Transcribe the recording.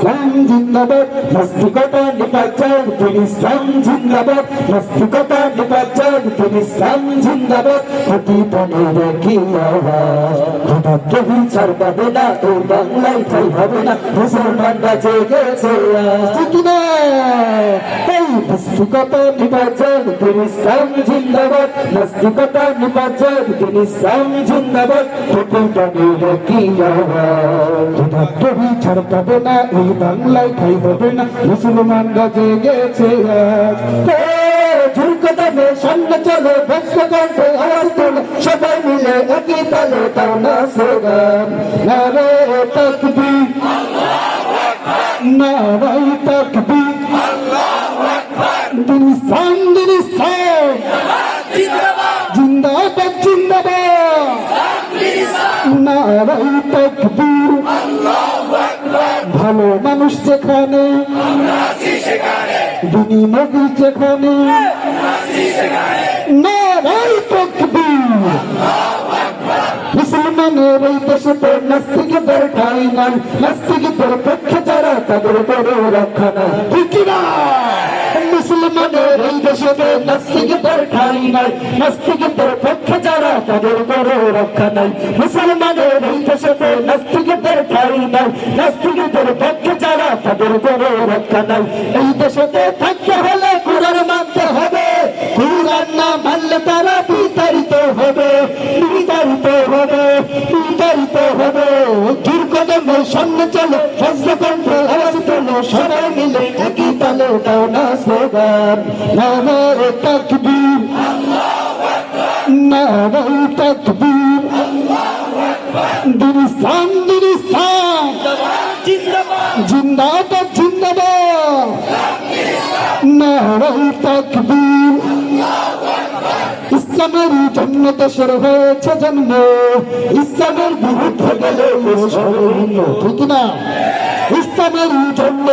ইসলাম জিন্দাবাদ, নাস্তিকতা নিপাচার দিন ইসলাম জিন্দাবাদ, নাস্তিকতা নিপাচার দিন ইসলাম জিন্দাবাদ, হাতি পনেরো কি কেউ ছাড় পাবে না, তোর বাংলায় ঠাই হবে না, মুসলমানরা জেগেছে। ঠিক না নাস্তিকতা নিপাচার দিন ইসলাম জিন্দাবাদ। নাস্তিকতা নিপাচার দিন ইসলাম জিন্দাবাদ। হাতি পনেরো কি কেউ ছাড় পাবে না, এই বাংলায় ঠাই হবে না। মুসলমানরা জেগেছে ঝুলকদমে সবাই মিলে একই তালে না দিন ইসলাম দিন ইসলাম জিন্দাবাদ জিন্দাবাদ নারাই তকবীর ভালো মানুষ যেখানে দুনি মগি যেখানে নারাই তকবীর। মুসলমানের এই দেশে তো নাস্তিকদের ঠাই নাই, নাস্তিকদের পক্ষে যারা তাদের বড় রক্ষা নাই। ঠিক না মুসলমানের এই দেশে তো নাস্তিকদের ঠাই নাই। নাস্তিকদের পক্ষে যারা তাদের বড় রক্ষা নাই। মুসলমানের এই দেশে তো নাস্তিকদের ঠাই নাই। নাস্তিকদের পক্ষে যারা তাদের বড় রক্ষা নাই। এই দেশেতে থাকতে হলে কোরআন মানতে হবে। কোরআন না মানলে তারা বিতাড়িত হবে। বিতাড়িত হবে। বিতাড়িত হবে। দূর সামনে চলো বজ্রকণ্ঠ আওয়াজ তোলো, সবাই মিলে তালে দাও না স্লোগান নারে তাকবীর। নারে তাকবীর। দিন ইসলাম দিন ইসলাম জিন্দাবাদ জিন্দাবাদ। নারে তাকবীর। ইসলামের জন্য দেশের হয়েছে জন্ম। ইসলামের বিরুদ্ধে গেলে ঠিক না। ইসলামের জন্য